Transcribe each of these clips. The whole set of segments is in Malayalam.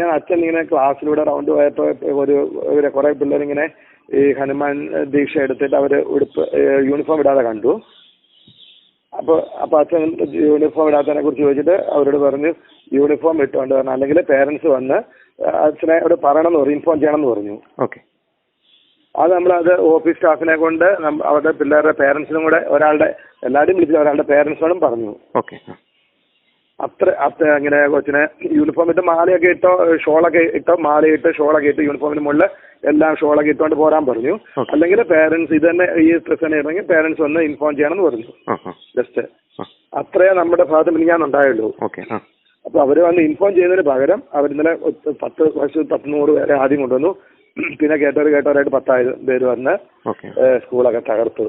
ഞാൻ അച്ഛൻ ഇങ്ങനെ ക്ലാസ്സിലൂടെ റൗണ്ട് പോയപ്പോ ഒരു ഇവരെ കുറെ പിള്ളേരിങ്ങനെ ഈ ഹനുമാൻ ദീക്ഷ എടുത്തിട്ട് അവർ ഉടുപ്പ് യൂണിഫോം ഇടാതെ കണ്ടു. അപ്പൊ അപ്പൊ അച്ഛൻ യൂണിഫോം ഇടാത്തതിനെ കുറിച്ച് ചോദിച്ചിട്ട് അവരോട് പറഞ്ഞു യൂണിഫോം ഇട്ടുകൊണ്ട് പറഞ്ഞു അല്ലെങ്കിൽ പേരൻസ് വന്ന് അച്ഛനെ അവിടെ പറയണമെന്ന് പറഞ്ഞു ഇൻഫോം ചെയ്യണമെന്ന് പറഞ്ഞു. ഓക്കെ. അത് നമ്മൾ അത് ഓഫീസ് സ്റ്റാഫിനെ കൊണ്ട് അവരുടെ പിള്ളേരുടെ പേരൻസിനും കൂടെ ഒരാളുടെ എല്ലാവരും വിളിച്ചു ഒരാളുടെ പേരൻസിനോടും പറഞ്ഞു. ഓക്കെ അത്ര അത്ര അങ്ങനെ കൊച്ചിനെ യൂണിഫോം ഇട്ട് മാലയൊക്കെ ഇട്ടോ ഷോളൊക്കെ ഇട്ടോ മാലയിട്ട് ഷോളൊക്കെ ഇട്ട് യൂണിഫോമിന് മുകളിൽ എല്ലാം ഷോളൊക്കെ ഇട്ടുകൊണ്ട് പോരാൻ പറഞ്ഞു. അല്ലെങ്കിൽ പേരൻസ് ഇത് തന്നെ ഈ ഡ്രസ് തന്നെ ഇറങ്ങി പേരൻസ് വന്ന് ഇൻഫോം ചെയ്യണമെന്ന് പറഞ്ഞു. ജസ്റ്റ് അത്രേ നമ്മുടെ ഭാഗത്ത് മിനിഞ്ഞാൻ ഉണ്ടായുള്ളൂ. ഓക്കെ ആ. അപ്പൊ അവർ വന്ന് ഇൻഫോം ചെയ്യുന്നതിന് പകരം അവർ ഇന്നലെ ഒത്ത് പത്ത് വയസ്സ് പത്ത് നൂറ് പേരെ ആദ്യം കൊണ്ടുവന്നു. പിന്നെ കേട്ടവർ കേട്ടവരായിട്ട് പത്തായിരം പേര് വന്ന് സ്കൂളൊക്കെ തകർത്തു.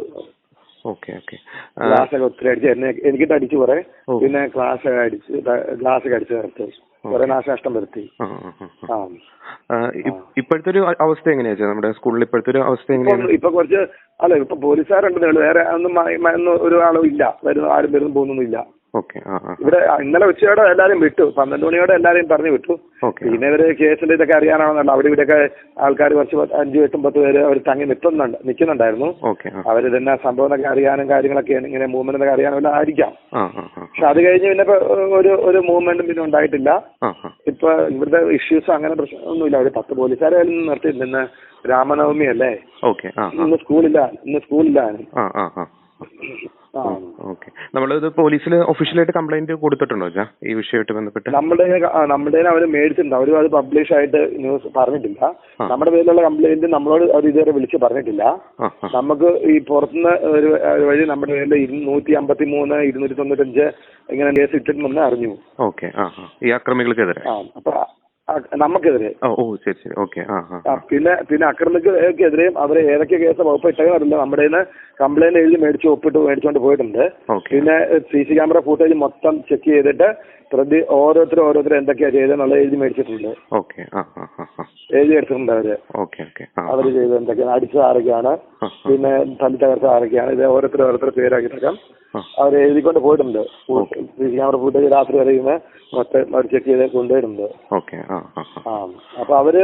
Okay okay. ഗ്ലാസ് ഒക്കെ ഒത്തിരി അടിച്ച് എന്നെ എനിക്കിട്ട് അടിച്ചു കുറെ. പിന്നെ ക്ലാസ് അടിച്ച് ഗ്ലാസ് ഒക്കെ അടിച്ച് തകർത്തു കുറെ നാശനഷ്ടം വരുത്തി. ഇപ്പോഴത്തെ ഒരു അവസ്ഥ എങ്ങനെയാ നമ്മുടെ സ്കൂളിൽ ഇപ്പോഴത്തെ ഒരു അവസ്ഥ എങ്ങനെയാണ്? ഇപ്പൊ കുറച്ച് അല്ല ഇപ്പൊ പോലീസുകാരുണ്ടെന്നേ ഉള്ളൂ വേറെ ഒന്നും ഒരു ആളും ഇല്ല വരുന്ന ആരും വരുന്നു പോകുന്നൊന്നും ഇല്ല. ഇവിടെ ഇന്നലെ ഉച്ചയോടെ എല്ലാരും വിട്ടു. പന്ത്രണ്ട് മണിയോടെ എല്ലാരെയും പറഞ്ഞു വിട്ടു. പിന്നെ ഇവർ കേസിന്റെ ഇതൊക്കെ അറിയാനാണെന്നല്ല അവിടെ ഇവിടെയൊക്കെ ആൾക്കാർ കുറച്ച് അഞ്ചു എട്ടും പത്ത് പേര് അവർ തങ്ങി നിൽക്കുന്നുണ്ട് നിൽക്കുന്നുണ്ടായിരുന്നു. അവർ തന്നെ സംഭവം അറിയാനും കാര്യങ്ങളൊക്കെ ഇങ്ങനെ മൂവ്മെന്റ് ഒക്കെ അറിയാനും എല്ലാം ആയിരിക്കാം. പക്ഷെ അത് കഴിഞ്ഞ് പിന്നെ ഒരു ഒരു മൂവ്മെന്റും പിന്നെ ഉണ്ടായിട്ടില്ല. ഇപ്പൊ ഇവിടുത്തെ ഇഷ്യൂസ് അങ്ങനെ പ്രശ്നമൊന്നുമില്ല. ഒരു പത്ത് പോലീസുകാരെ നിർത്തി. നിന്ന് രാമനവമി അല്ലേ? ഇന്ന് സ്കൂളില്ല ഇന്ന് സ്കൂളില്ല. ഓക്കെ. നമ്മളിത് പോലീസിൽ ഒഫീഷ്യലായിട്ട് കംപ്ലൈന്റ് കൊടുത്തിട്ടുണ്ടോ ചാ ഈ വിഷയമായിട്ട് ബന്ധപ്പെട്ട്? നമ്മുടെ നമ്മുടെ അവർ മേടിച്ചിട്ടുണ്ട്. അവരും അത് പബ്ലിഷ് ആയിട്ട് ന്യൂസ് പറഞ്ഞിട്ടില്ല. നമ്മുടെ പേരിലുള്ള കംപ്ലൈന്റ് നമ്മളോട് അവർ ഇതുവരെ വിളിച്ച് പറഞ്ഞിട്ടില്ല. നമുക്ക് ഈ പുറത്തുനിന്ന് ഒരു വഴി നമ്മുടെ പേരിൽ ഇരുന്നൂറ്റി അമ്പത്തി മൂന്ന് ഇരുന്നൂറ്റി തൊണ്ണൂറ്റഞ്ച് ഇങ്ങനെ കേസ് ഇട്ടിട്ടുണ്ടെന്ന് അറിഞ്ഞു. ഓക്കെ. ഈ അക്രമികൾക്കെതിരെ. അപ്പൊ നമുക്കെതിരെ. ഓ ശരി ശരി. ഓക്കെ ആ ആ ആ, പിന്നെ പിന്നെ അക്രമികൾക്കെതിരെയും അവരെ ഏതൊക്കെ കേസ് വകുപ്പ് ഇട്ടതെന്നറിയില്ല നമ്മുടെ കംപ്ലൈന്റ് എഴുതി മേടിച്ച് ഒപ്പിട്ട് മേടിച്ചുകൊണ്ട് പോയിട്ടുണ്ട്. പിന്നെ സി സി ക്യാമറ ഫുട്ടേജ് മൊത്തം ചെക്ക് ചെയ്തിട്ട് പ്രതി ഓരോരുത്തരും ഓരോരുത്തരും എന്തൊക്കെയാ ചെയ്തെന്നുള്ള എഴുതി മേടിച്ചിട്ടുണ്ട്. ഓക്കെ ആ ആ ആ ആ. എഴുതി എടുത്തിട്ടുണ്ട് അവർ. ഓക്കെ ഓക്കെ ആ അവർ ചെയ്തത് എന്തൊക്കെയാണ്? അടിച്ചത് ആരൊക്കെയാണ്? ആ, ആ. പിന്നെ തല്ലി തകർത്ത ആരൊക്കെയാണ്? ഇത് ഓരോരുത്തർ ഓരോരുത്തർ പേരാക്കിയിട്ടൊക്കെ അവർ എഴുതിക്കൊണ്ട് പോയിട്ടുണ്ട്. സി സി ക്യാമറ ഫുട്ടേജ് രാത്രി വരെ മൊത്തം അവർ ചെക്ക് ചെയ്ത് കൊണ്ടുവരുന്നുണ്ട്. ഓക്കെ ആ അപ്പൊ അവർ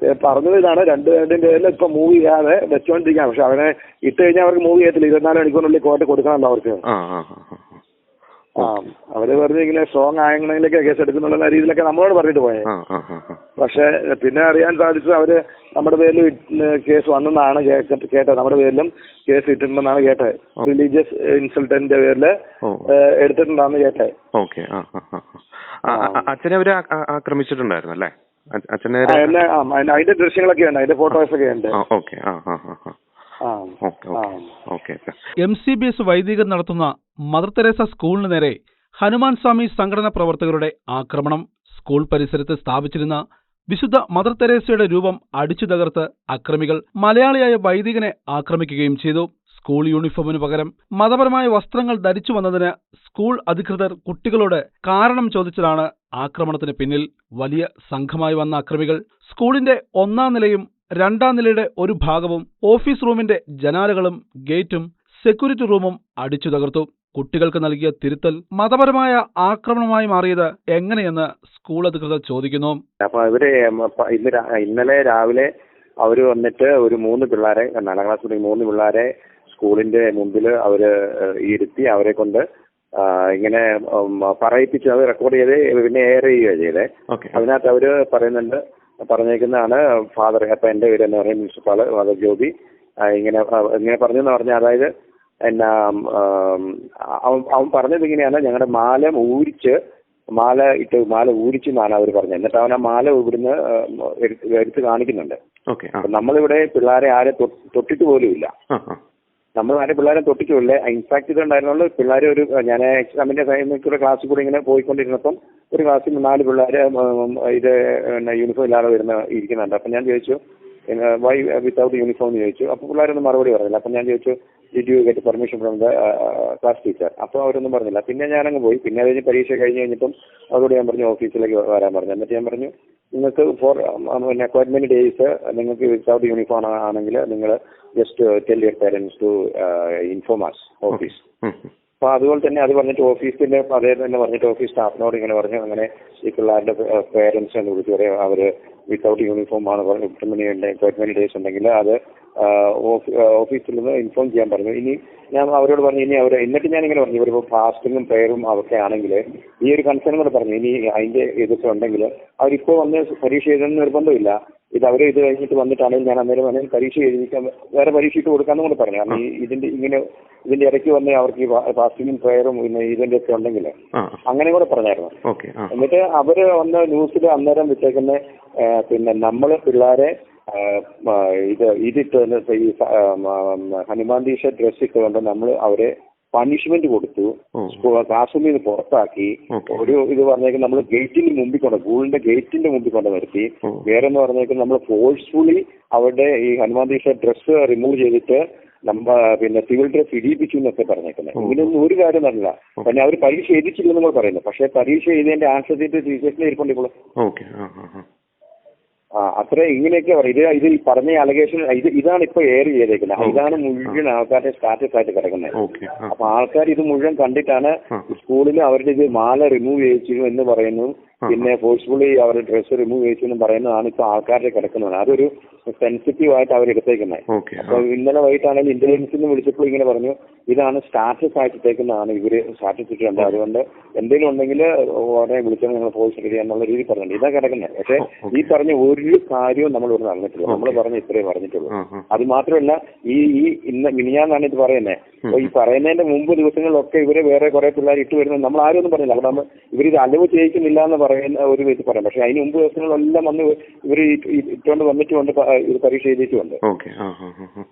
പറഞ്ഞു പറഞ്ഞത് ഇതാണ്. രണ്ടുപേരുടെയും പേരിൽ ഇപ്പൊ മൂവ് ചെയ്യാതെ വെച്ചോണ്ടിരിക്കാം പക്ഷെ അവനെ ഇട്ട് കഴിഞ്ഞാൽ അവർക്ക് മൂവ് ചെയ്യത്തില്ല. ഇരുപത്തിനാല് മണിക്കൂറിനുള്ളിൽ കോട്ട് കൊടുക്കാനുള്ള അവർക്ക്. ആ അവർ വെറുതെ ഇങ്ങനെ സ്ട്രോങ് ആയെങ്കിലൊക്കെ കേസ് എടുക്കുന്നുള്ള രീതിയിലൊക്കെ നമ്മളോട് പറഞ്ഞിട്ട് പോയെ. പക്ഷെ പിന്നെ അറിയാൻ സാധിച്ചത് അവർ നമ്മുടെ പേരിൽ കേസ് വന്നെന്നാണ് കേട്ട- കേട്ടത്. നമ്മുടെ പേരിലും കേസ് ഇട്ടിട്ടുണ്ടെന്നാണ് കേട്ടത്. റിലീജിയസ് ഇൻസൾട്ടന്റിന്റെ പേരിൽ എടുത്തിട്ടുണ്ടാന്ന് കേട്ടെ ഓക്കെ അച്ഛനെ അവർ ആക്രമിച്ചിട്ടുണ്ടായിരുന്നു അല്ലേ? അതിന്റെ ദൃശ്യങ്ങളൊക്കെ ഉണ്ട് അതിന്റെ ഫോട്ടോസ് ഒക്കെ ഉണ്ട്. ആ okay M C B S വൈദികർ നടത്തുന്ന മദർ തെരേസ സ്കൂളിന് നേരെ ഹനുമാൻ സ്വാമി സംഘടന പ്രവർത്തകരുടെ ആക്രമണം. സ്കൂൾ പരിസരത്ത് സ്ഥാപിച്ചിരുന്ന വിശുദ്ധ മദർ തെരേസയുടെ രൂപം അടിച്ചു തകർത്ത് അക്രമികൾ മലയാളിയായ വൈദികനെ ആക്രമിക്കുകയും ചെയ്തു. സ്കൂൾ യൂണിഫോമിന് പകരം മതപരമായ വസ്ത്രങ്ങൾ ധരിച്ചു വന്നതിന് സ്കൂൾ അധികൃതർ കുട്ടികളോട് കാരണം ചോദിച്ചതാണ് ആക്രമണത്തിന് പിന്നിൽ വലിയ സംഘമായി വന്ന അക്രമികൾ. സ്കൂളിന്റെ ഒന്നാം നിലയും രണ്ടാം നിലയുടെ ഒരു ഭാഗവും ഓഫീസ് റൂമിന്റെ ജനാലകളും ഗേറ്റും സെക്യൂരിറ്റി റൂമും അടിച്ചു തകർത്തു. കുട്ടികൾക്ക് നൽകിയ തിരുത്തൽ മതപരമായ ആക്രമണമായി മാറിയത് എങ്ങനെയെന്ന് സ്കൂൾ അധികൃതർ ചോദിക്കുന്നു. അപ്പൊ ഇവർ ഇന്ന് ഇന്നലെ രാവിലെ അവർ വന്നിട്ട് ഒരു മൂന്ന് പിള്ളേരെ നാലാം ക്ലാസ് തുടങ്ങി മൂന്ന് പിള്ളേരെ സ്കൂളിന്റെ മുമ്പിൽ അവർ ഇരുത്തി അവരെ കൊണ്ട് ഇങ്ങനെ പറയിപ്പിച്ച് അത് റെക്കോർഡ് ചെയ്ത് പിന്നെ എയർ ചെയ്യുക ചെയ്തേ. അതിനകത്ത് അവർ പറയുന്നുണ്ട് പറഞ്ഞേക്കുന്നതാണ് ഫാദർ. അപ്പൊ എന്റെ പേര് എന്ന് പറയുന്നത് മിസ്റ്റർ ഫാദർ ജോബി. ഇങ്ങനെ ഇങ്ങനെ പറഞ്ഞെന്ന് പറഞ്ഞാൽ അതായത് എന്നാ അവൻ അവൻ പറഞ്ഞത് ഇങ്ങനെയാണ്. ഞങ്ങളുടെ മാല ഊരിച്ച് മാല ഇട്ട് മാല ഊരിച്ചു എന്നാണ് അവർ പറഞ്ഞത്. എന്നിട്ട് അവൻ ആ മാല ഇവിടുന്ന് എടുത്ത് കാണിക്കുന്നുണ്ട്. നമ്മളിവിടെ പിള്ളേരെ ആരെ തൊട്ടിട്ട് പോലും ഇല്ല. നമ്മൾ ആരും പിള്ളേരെ തൊട്ടിട്ടില്ല ഇൻഫാക്ട് ഇതുണ്ടായിരുന്നുള്ളൂ. പിള്ളേർ ഒരു ഞാൻ എക്സാമിന്റെ സമയത്ത് ക്ലാസ്സിൽ കൂടി ഇങ്ങനെ പോയിക്കൊണ്ടിരുന്നപ്പം ഒരു ക്ലാസ്സിൽ നാല് പിള്ളേർ ഇത് പിന്നെ യൂണിഫോം ഇല്ലാതെ വരുന്ന ഇരിക്കുന്നുണ്ട്. അപ്പം ഞാൻ ചോദിച്ചു വൈ വിത്തൗട്ട് യൂണിഫോം എന്ന് ചോദിച്ചു. അപ്പോൾ പിള്ളേരൊന്നും മറുപടി പറഞ്ഞില്ല. അപ്പം ഞാൻ ചോദിച്ചു did you get permission from the class teacher അപ്പോൾ അവരൊന്നും പറഞ്ഞില്ല. പിന്നെ ഞാനങ്ങ് പോയി. പിന്നെ അത് കഴിഞ്ഞ് പരീക്ഷ കഴിഞ്ഞ് കഴിഞ്ഞപ്പം അവരോട് ഞാൻ പറഞ്ഞു ഓഫീസിലേക്ക് വരാൻ പറഞ്ഞു. എന്നിട്ട് ഞാൻ പറഞ്ഞു നിങ്ങൾക്ക് ഫോർ പിന്നെ മെനി ഡേയ്സ് നിങ്ങൾക്ക് വിത്തൗട്ട് യൂണിഫോം ആണെങ്കിൽ നിങ്ങൾ just tell your parents to inform us office. അപ്പൊ അതുപോലെ തന്നെ അത് പറഞ്ഞിട്ട് ഓഫീസിന്റെ അതേ തന്നെ പറഞ്ഞിട്ട് ഓഫീസ് സ്റ്റാഫിനോട് ഇങ്ങനെ പറഞ്ഞു. അങ്ങനെ ഈ പിള്ളേരുടെ പേരൻസ് എന്ന് വിളിച്ചു പറയാം. അവർ വിത്തൗട്ട് യൂണിഫോം ആണ് പറഞ്ഞു എട്ട് മണി എട്ട് മണി ഡേയ്സ് ഉണ്ടെങ്കിൽ അത് ഓഫീസിൽ നിന്ന് ഇൻഫോം ചെയ്യാൻ പറഞ്ഞു. ഇനി ഞാൻ അവരോട് പറഞ്ഞു ഇനി അവർ എന്നിട്ട് ഞാൻ ഇങ്ങനെ പറഞ്ഞു ഇവരിപ്പോൾ ഫാസ്റ്റിങ്ങും പ്രയറും അതൊക്കെ ആണെങ്കിൽ ഈ ഒരു കൺസേൺ കൂടെ പറഞ്ഞു. ഇനി അതിന്റെ ഇതൊക്കെ ഉണ്ടെങ്കിൽ അവരിപ്പോൾ വന്ന് പരീക്ഷ എഴുതുന്ന നിർബന്ധമില്ല. ഇത് അവരെ ഇത് കഴിഞ്ഞിട്ട് വന്നിട്ടാണെങ്കിൽ ഞാൻ അന്നേരം വേണമെങ്കിൽ പരീക്ഷ എഴുതിക്കാൻ വേറെ പരീക്ഷ ഇട്ട് കൊടുക്കാമെന്നും കൂടെ പറഞ്ഞു. കാരണം ഈ ഇതിന്റെ ഇങ്ങനെ ഇതിന്റെ ഇടയ്ക്ക് വന്നേ അവർക്ക് ഈ ഫാസ്റ്റിങ്ങും പ്രയറും പിന്നെ ഇതിന്റെ ഒക്കെ ഉണ്ടെങ്കിൽ അങ്ങനെ കൂടെ പറഞ്ഞായിരുന്നു. എന്നിട്ട് അവർ വന്ന് ന്യൂസിൽ അന്നേരം വിട്ടേക്കുന്ന പിന്നെ നമ്മൾ പിള്ളേരെ ഇത് ഇതിട്ട് വന്ന് ഈ ഹനുമാൻ ദീക്ഷ ഡ്രസ് ഇട്ടുകൊണ്ട് നമ്മൾ അവരെ പണിഷ്മെന്റ് കൊടുത്തു. ക്ലാസ് റൂമിൽ നിന്ന് പുറത്താക്കി. ഒരു ഇത് പറഞ്ഞേക്കും നമ്മൾ ഗേറ്റിന് മുമ്പിൽ കൊണ്ട് സ്കൂളിന്റെ ഗേറ്റിന്റെ മുമ്പിൽ കൊണ്ട് നിർത്തി. വേറെ എന്ന് പറഞ്ഞേക്കും നമ്മൾ ഫോഴ്സ്ഫുള്ളി അവരുടെ ഈ ഹനുമാൻ ദീക്ഷ ഡ്രസ്സ് റിമൂവ് ചെയ്തിട്ട് നമ്മ പിന്നെ സിവിൽ ഡ്രസ് ഇടിയിപ്പിച്ചു എന്നൊക്കെ പറഞ്ഞേക്കുന്നത് ഓ. ഇങ്ങനെയൊന്നും ഒരു കാര്യം നടന്നില്ല. പിന്നെ അവർ പരീക്ഷ എഴുതിച്ചില്ലെന്ന് നമ്മൾ പറയുന്നു. പക്ഷെ പരീക്ഷ എഴുതിയതിന്റെ ആൻസർ ചെയ്തിട്ട് ടീച്ചേഴ്സിനെ ഇരിപ്പുണ്ട് ഇപ്പോൾ ആ അത്ര ഇങ്ങനെയൊക്കെ പറയും. ഇത് ഇത് ഈ പറഞ്ഞ അലഗേഷൻ ഇത് ഇതാണ് ഇപ്പൊ എയർ ചെയ്തേക്കുന്നത്. ഇതാണ് മുഴുവൻ ആൾക്കാരുടെ സ്റ്റാറ്റസ് ആയിട്ട് കിടക്കുന്നത്. അപ്പൊ ആൾക്കാർ ഇത് മുഴുവൻ കണ്ടിട്ടാണ് സ്കൂളിൽ അവരുടെ ഇത് മാല റിമൂവ് ചെയ്യിച്ചു എന്ന് പറയുന്നു. പിന്നെ ഫോഴ്സ്ഫുള്ളി അവരുടെ ഡ്രസ്സ് റിമൂവ് ചെയ്യിച്ചു എന്ന് പറയുന്നതാണ് ഇപ്പൊ ആൾക്കാരുടെ കിടക്കുന്നത്. അതൊരു സെൻസിറ്റീവ് ആയിട്ട് അവർ എടുത്തേക്കുന്നത് അപ്പൊ ഇന്നലെ വൈകിട്ടാണെങ്കിൽ ഇന്റലിജൻസിൽ നിന്ന് വിളിച്ചപ്പോൾ ഇങ്ങനെ പറഞ്ഞു ഇതാണ് സ്റ്റാറ്റസ് ആയിട്ട് ഇട്ടേക്കുന്നതാണ് ഇവർ സ്റ്റാറ്റസ് ഇട്ടിട്ടുണ്ട് അതുകൊണ്ട് എന്തെങ്കിലും ഉണ്ടെങ്കിൽ ഉടനെ വിളിച്ചാൽ നിങ്ങൾ ഫോഴ്സ് ചെയ്യുക എന്നുള്ള രീതി പറഞ്ഞിട്ടുണ്ട്. ഇതാ കിടക്കുന്നത്. പക്ഷെ ഈ പറഞ്ഞ ഒരു കാര്യവും നമ്മൾ ഇവിടെ നടന്നിട്ടില്ല. നമ്മൾ. പറഞ്ഞ ഇത്രേ പറഞ്ഞിട്ടുള്ളൂ. അത് മാത്രമല്ല ഈ ഈ ഇന്ന് മിനിഞ്ഞാന്നാണ് ഇത് പറയുന്നത് അപ്പൊ ഈ പറയുന്നതിന്റെ മുമ്പ് ദിവസങ്ങളിലൊക്കെ ഇവർ വേറെ കുറെ പിള്ളേർ ഇട്ട് വരുന്നത് നമ്മൾ ആരും ഒന്നും പറഞ്ഞില്ല. അവിടെ നമ്മൾ ഇവരിത് അലവ് ചെയ്യിക്കുന്നില്ല എന്ന് പറയുന്ന ഒരു വിധത്തിൽ പറയാം. പക്ഷെ അതിന് മുമ്പ് ദിവസങ്ങളിലെല്ലാം വന്ന് ഇവർ ഇട്ടുകൊണ്ട് വന്നിട്ടുമുണ്ട് ഇത് പരീക്ഷ എഴുതിയിട്ടുമുണ്ട്. ആ.